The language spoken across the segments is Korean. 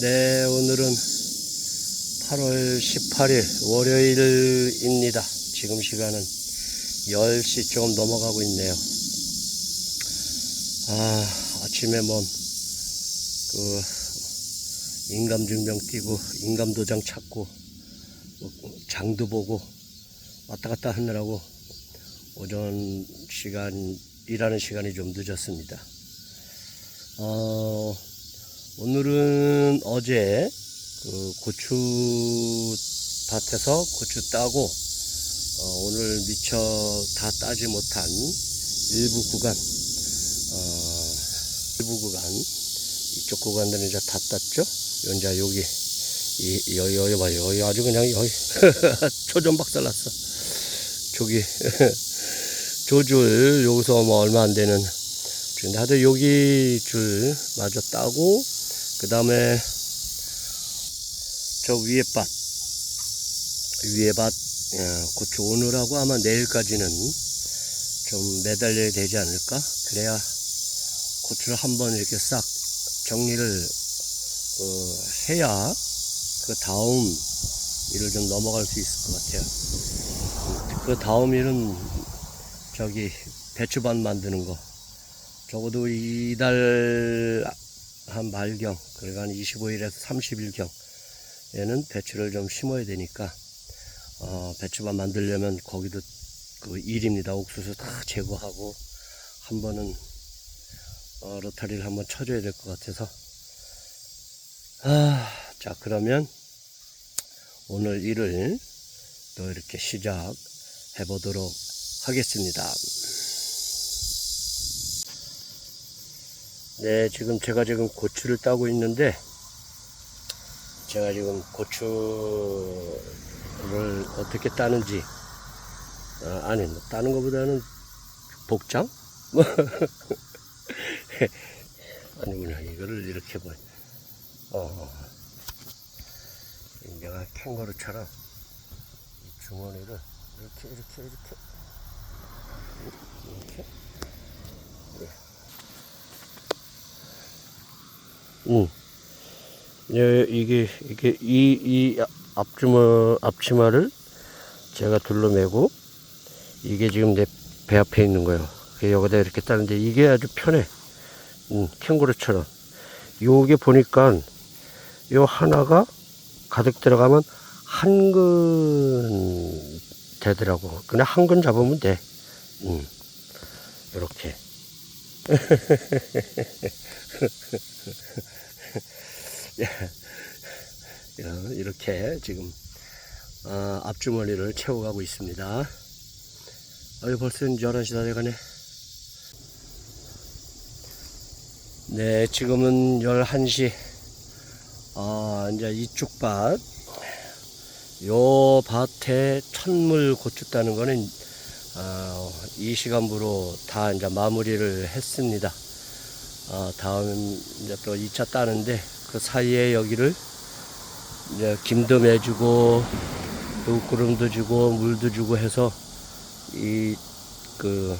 네, 오늘은 8월 18일 월요일입니다. 지금 시간은 10시 조금 넘어가고 있네요. 아, 아침에 뭔, 그, 인감증명 띄고, 인감도장 찾고, 뭐, 장도 보고, 왔다 갔다 하느라고 오전 시간, 일하는 시간이 좀 늦었습니다. 어, 오늘은 어제 그 고추 밭에서 고추 따고 어, 오늘 미처 다 따지 못한 일부 구간 어, 일부 구간 이쪽 구간들은 이제 다 땄죠. 연자 여기 이 여기 여기 봐요. 여기 아주 그냥 여기 초전 박살 났어. 저기 조줄 여기서 뭐 얼마 안 되는 근데 하여튼 여기 줄 마저 따고 그 다음에 저 위에 밭. 위에 밭 예, 고추 오늘하고 아마 내일까지는 좀 매달려야 되지 않을까? 그래야 고추를 한번 이렇게 싹 정리를 어, 해야 그 다음 일을 좀 넘어갈 수 있을 것 같아요. 음, 그 다음 일은 저기 배추밭 만드는 거. 적어도 이달 한 말경, 그러니까 한 25일에서 30일경에는 배추를 좀 심어야 되니까, 어, 배추만 만들려면 거기도 그 일입니다. 옥수수 다 제거하고, 한 번은, 어, 로타리를 한번 쳐줘야 될 것 같아서. 아, 자, 그러면 오늘 일을 또 이렇게 시작해 보도록 하겠습니다. 네, 지금 제가 지금 고추를 따고 있는데, 제가 지금 고추를 어떻게 따는지, 아, 아니, 뭐 따는 것보다는 복장? 뭐, 아니구나, 이거를 이렇게 보, 어, 내가 캥거루처럼 이 주머니를 이렇게, 이렇게, 이렇게, 이렇게, 응. 예, 이게, 이게, 이, 이 앞주머, 앞치마를 제가 둘러매고, 이게 지금 내 배 앞에 있는 거예요. 여기다 이렇게 따는데, 이게 아주 편해. 응, 캥거루처럼. 요게 보니까, 요 하나가 가득 들어가면 한 근 되더라고. 그냥 한 근 잡으면 돼. 응. 요렇게. 어, 이렇게 지금 어, 앞주머니를 채워가고 있습니다. 아유 벌써 이제 11시 다 돼가네. 네, 지금은 11시. 아, 이제 이쪽 밭. 요 밭에 천물 고추 따는 거는 어, 이 시간부로 다 이제 마무리를 했습니다. 어, 다음 이제 또 2차 따는데 그 사이에 여기를 이제 김도 매주고 또 구름도 주고 물도 주고 해서 이 그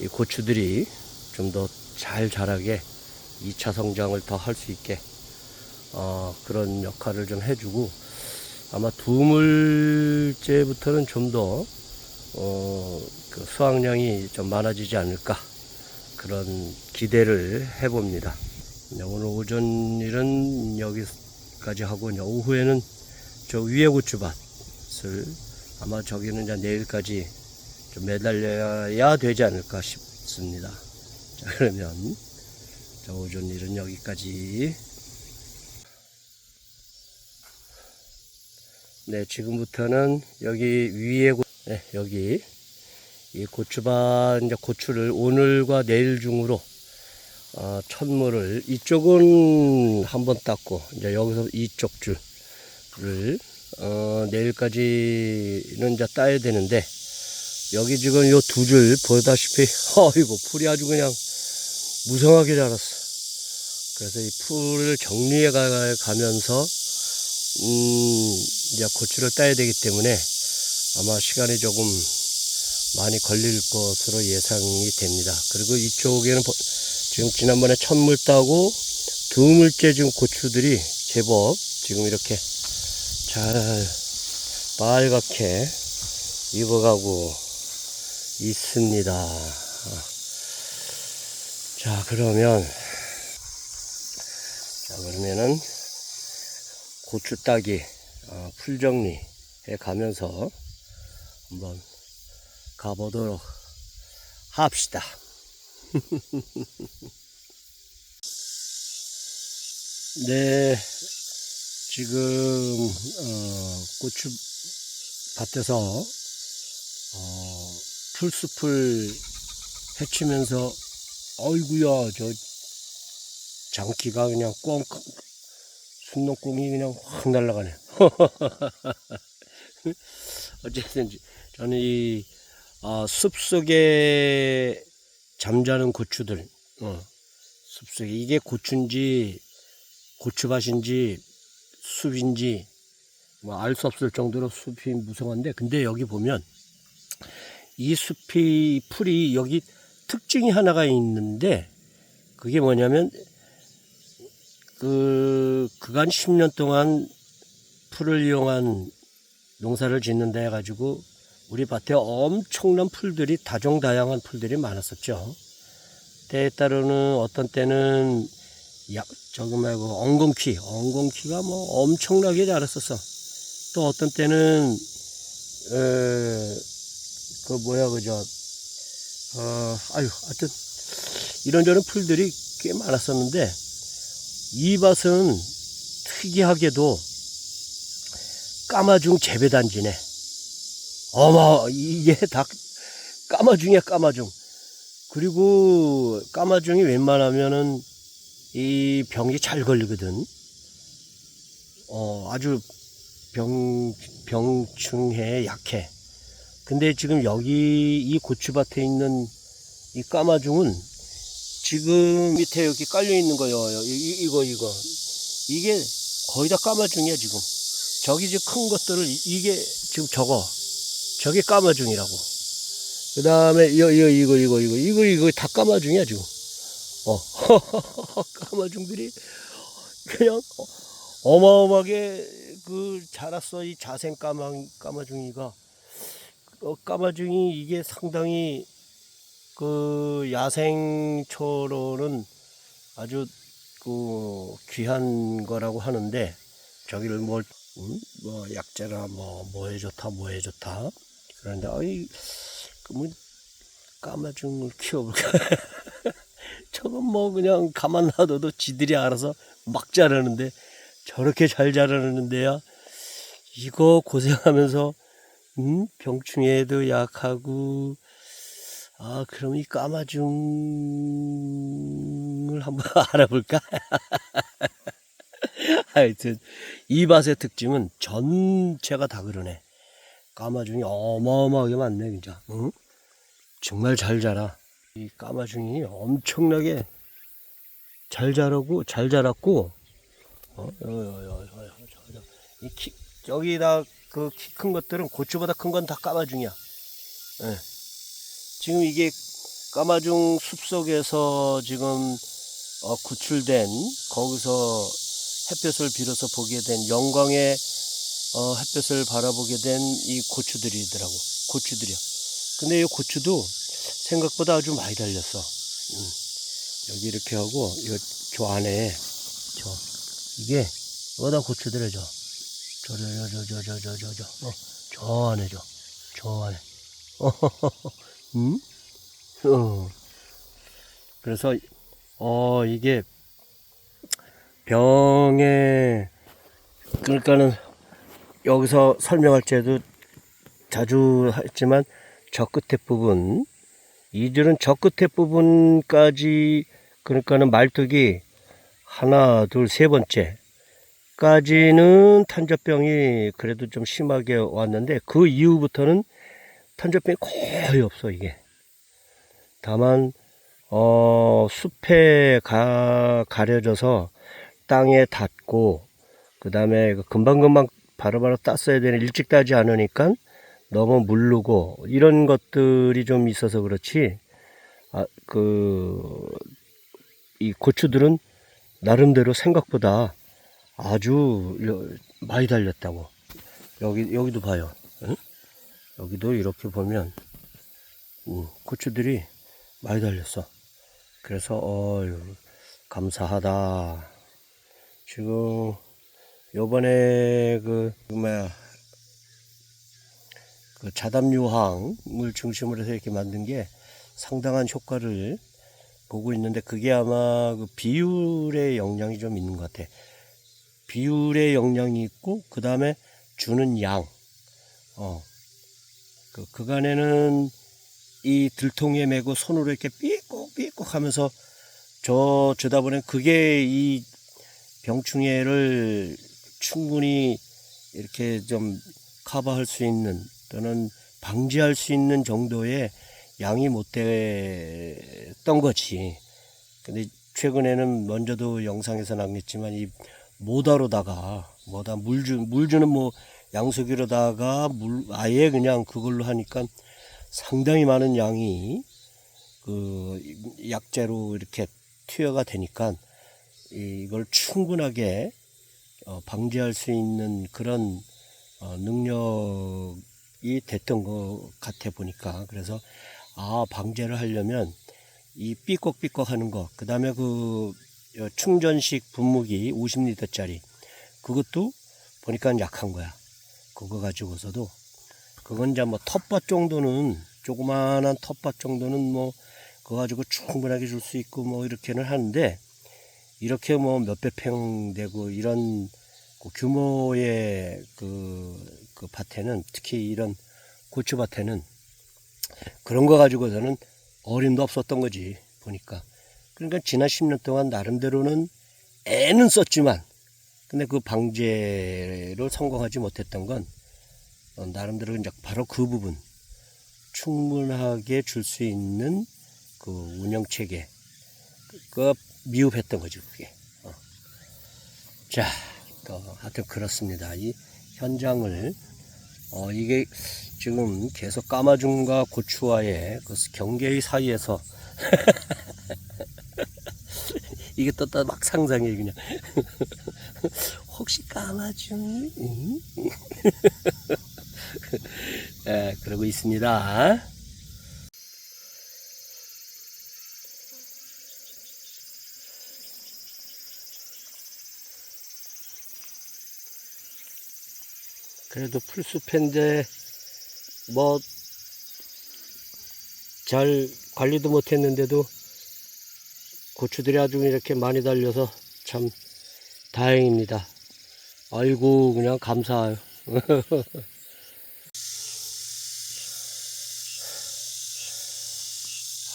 이 고추들이 좀 더 잘 자라게 2차 성장을 더 할 수 있게 어, 그런 역할을 좀 해주고 아마 두 물째부터는 좀더 어, 그 수확량이 좀 많아지지 않을까 그런 기대를 해봅니다. 오늘 오전 일은 여기까지 하고 오후에는 저 위에 고추밭을 아마 저기는 이제 내일까지 좀 매달려야 되지 않을까 싶습니다. 자 그러면 자 오전 일은 여기까지. 네 지금부터는 여기 위에 고, 네, 여기 이 고추밭 이제 고추를 오늘과 내일 중으로 어, 천물을 이쪽은 한번 땄고 이제 여기서 이쪽 줄을 어, 내일까지는 이제 따야 되는데 여기 지금 요 두 줄 보다시피 어이고 풀이 아주 그냥 무성하게 자랐어. 그래서 이 풀을 정리해 가- 가면서 음, 이제 고추를 따야 되기 때문에 아마 시간이 조금 많이 걸릴 것으로 예상이 됩니다. 그리고 이쪽에는 보- 지금 지난번에 천물 따고 두 물째 지금 고추들이 제법 지금 이렇게 잘 빨갛게 익어가고 있습니다. 자, 그러면, 자, 그러면은 고추 따기, 어, 풀 정리해 가면서 한번 가보도록 합시다. 네, 지금 어, 고추 밭에서 어, 풀숲을 헤치면서 어이구야 저 장기가 그냥 꽁 순놈꽁이 그냥 확 날아가네. 어쨌든 저는 이 아, 숲속에 잠자는 고추들, 어, 숲속에 이게 고추인지 고추밭인지 숲인지 뭐 알 수 없을 정도로 숲이 무성한데 근데 여기 보면 이 숲이 풀이 여기 특징이 하나가 있는데 그게 뭐냐면 그 그간 10년 동안 풀을 이용한 농사를 짓는다 해가지고 우리 밭에 엄청난 풀들이 다종다양한 풀들이 많았었죠. 때에 따르는 어떤 때는 야, 저기 말고 엉겅퀴, 엉겅퀴가 뭐 엄청나게 자랐었어. 또 어떤 때는 에, 그 뭐야 그저 어, 아유, 하여튼 이런저런 풀들이 꽤 많았었는데 이 밭은 특이하게도 까마중 재배단지네. 어머, 이게 다 까마중이야, 까마중. 그리고 까마중이 웬만하면은 이 병이 잘 걸리거든. 어, 아주 병, 병충해에 약해. 근데 지금 여기 이 고추밭에 있는 이 까마중은 지금 밑에 여기 깔려 있는 거요. 이, 이거, 이거. 이게 거의 다 까마중이야, 지금. 저기 이제 큰 것들을, 이- 이게 지금 저거. 저게 까마중이라고. 그 다음에, 이거, 이거, 이거, 이거, 이거, 이거, 이거 다 까마중이야, 지금. 어. 까마중들이 그냥 어마어마하게 그 자랐어. 이 자생 까마, 까마중이가. 어, 까마중이 이게 상당히 그 야생초로는 아주 그 귀한 거라고 하는데 저기를 뭘, 음? 뭐 약재라 뭐 뭐에 좋다 뭐에 좋다 그런데 어이 그뭐 까마중을 키워볼까 저건 뭐 그냥 가만 놔둬도 지들이 알아서 막 자라는데 저렇게 잘 자라는데야 이거 고생하면서 음? 병충해도 약하고 아 그럼 이 까마중을 한번 알아볼까? 하여튼 이 밭의 특징은 전체가 다 그러네. 까마중이 어마어마하게 많네 진짜. 응? 정말 잘 자라. 이 까마중이 엄청나게 잘 자라고 잘 자랐고 어, 여, 여, 저, 저. 이 키, 여기다 그 키 큰 것들은 고추보다 큰 건 다 까마중이야. 예. 지금 이게 까마중 숲속에서 지금 어, 구출된 거기서 햇볕을 빌어서 보게 된 영광의 어, 햇볕을 바라보게 된 이 고추들이더라고 고추들이야. 근데 이 고추도 생각보다 아주 많이 달렸어. 음. 여기 이렇게 하고 요, 저 안에 저 이게 여기다 고추들을 줘. 저저 저 저 저 저 저 저 어, 저 안에 줘. 저 안에. 음? 어. 그래서 어 이게 병에 그러니까는 여기서 설명할 때도 자주 했지만 저 끝에 부분. 이들은 저 끝에 부분까지 그러니까는 말뚝이 하나 둘 세 번째 까지는 탄저병이 그래도 좀 심하게 왔는데 그 이후부터는 탄저병이 거의 없어 이게. 다만 어 숲에 가 가려져서 땅에 닿고 그 다음에 금방금방 바로바로 땄어야 되는 일찍 따지 않으니까 너무 물르고 이런 것들이 좀 있어서 그렇지 아 그이 고추들은 나름대로 생각보다 아주 여- 많이 달렸다고. 여기 여기도 봐요. 응? 여기도 이렇게 보면 음, 고추들이 많이 달렸어. 그래서 어유 감사하다. 지금 요번에 그 뭐야 그 자담유황을 중심으로 해서 이렇게 만든 게 상당한 효과를 보고 있는데 그게 아마 그 비율의 영향이 좀 있는 것 같아. 비율의 영향이 있고 그 다음에 주는 양. 어. 그 그간에는 이 들통에 메고 손으로 이렇게 삐걱삐걱 하면서 저 주다 보니 그게 이 병충해를 충분히 이렇게 좀 커버할 수 있는 또는 방지할 수 있는 정도의 양이 못 됐던 거지. 근데 최근에는 먼저도 영상에서 나왔지만 이 모다로다가 뭐다 물주 물주는 뭐 양수기로다가 물 아예 그냥 그걸로 하니까 상당히 많은 양이 그 약재로 이렇게 투여가 되니까 이걸 충분하게 어, 방지할 수 있는 그런 어, 능력이 됐던 것 같아 보니까. 그래서 아 방제를 하려면 이 삐걱삐걱 하는 거 그다음에 그 어, 충전식 분무기 50리터짜리 그것도 보니까 약한 거야. 그거 가지고서도. 그건 이제 뭐 텃밭 정도는 조그마한 텃밭 정도는 뭐 그거 가지고 충분하게 줄 수 있고 뭐 이렇게는 하는데 이렇게 뭐 몇백 평 되고 이런 그 규모의 그, 그 밭에는 특히 이런 고추밭에는 그런 거 가지고서는 어림도 없었던 거지 보니까. 그러니까 지난 10년 동안 나름대로는 애는 썼지만 근데 그 방제를 성공하지 못했던 건 어, 나름대로 이제 바로 그 부분 충분하게 줄 수 있는 그 운영 체계 그 미흡했던 거죠 그게 어. 자, 또 하여튼 그렇습니다. 이 현장을 어 이게 지금 계속 까마중과 고추와의 그 경계의 사이에서 이게 떴다 막 상상해 그냥 혹시 까마중 응? 예, 그러고 있습니다. 그래도 풀숲인데 뭐 잘 관리도 못했는데도 고추들이 아주 이렇게 많이 달려서 참 다행입니다. 아이고 그냥 감사해요.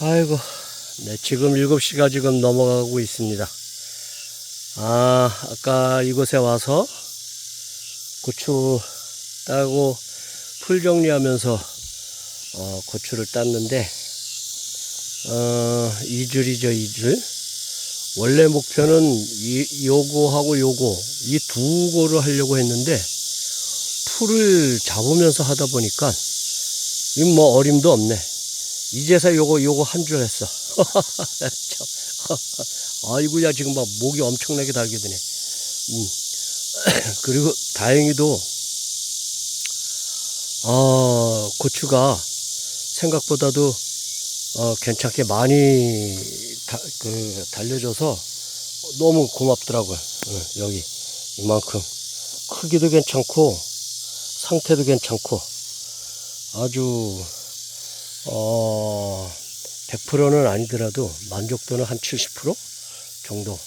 아이고 네 지금 7시가 지금 넘어가고 있습니다. 아 아까 이곳에 와서 고추 따고 풀 정리하면서 어, 고추를 땄는데 어, 2줄이죠 2줄 원래 목표는 이, 요거하고 요거 이 두 고를 하려고 했는데 풀을 잡으면서 하다 보니까 이뭐 어림도 없네 이제서 요거 요거 한 줄 했어 참. 아이고야 지금 막 목이 엄청나게 달게 되네 음. 그리고 다행히도 어, 고추가 생각보다도 어, 괜찮게 많이 다, 그, 달려줘서 너무 고맙더라고요. 어, 여기 이만큼 크기도 괜찮고 상태도 괜찮고 아주 어, 100%는 아니더라도 만족도는 한 70% 정도.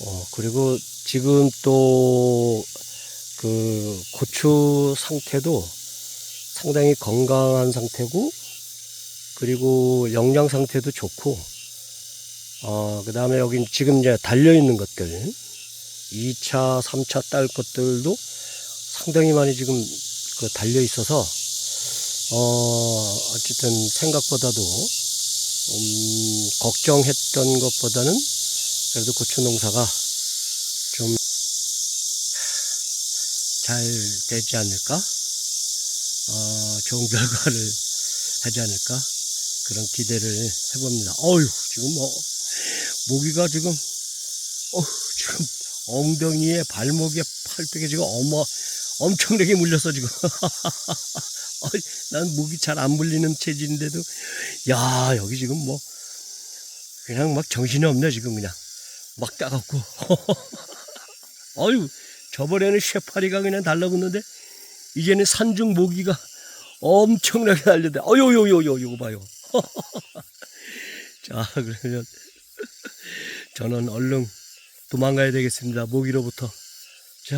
어, 그리고 지금 또 그 고추 상태도 상당히 건강한 상태고 그리고 영양 상태도 좋고 어, 그 다음에 여기 지금 이제 달려 있는 것들 2차, 3차 딸 것들도 상당히 많이 지금 그 달려 있어서 어, 어쨌든 생각보다도 음, 걱정했던 것보다는 그래도 고추 농사가 좀 잘 되지 않을까? 어, 좋은 결과를 하지 않을까? 그런 기대를 해봅니다. 어휴, 지금 뭐, 모기가 지금, 어휴, 지금 엉덩이에 발목에 팔뚝에 지금 어머 엄청나게 물렸어 지금. 난 목이 잘안 물리는 체질인데도 야 여기 지금 뭐 그냥 막 정신이 없네 지금 그냥 막 따갑고. 어유 저번에는 쇠파리가 그냥 달라붙는데 이제는 산중 모기가 엄청나게 달려대. 어요요요요 요거 봐요. 자 그러면 저는 얼른 도망가야 되겠습니다. 모기로부터. 자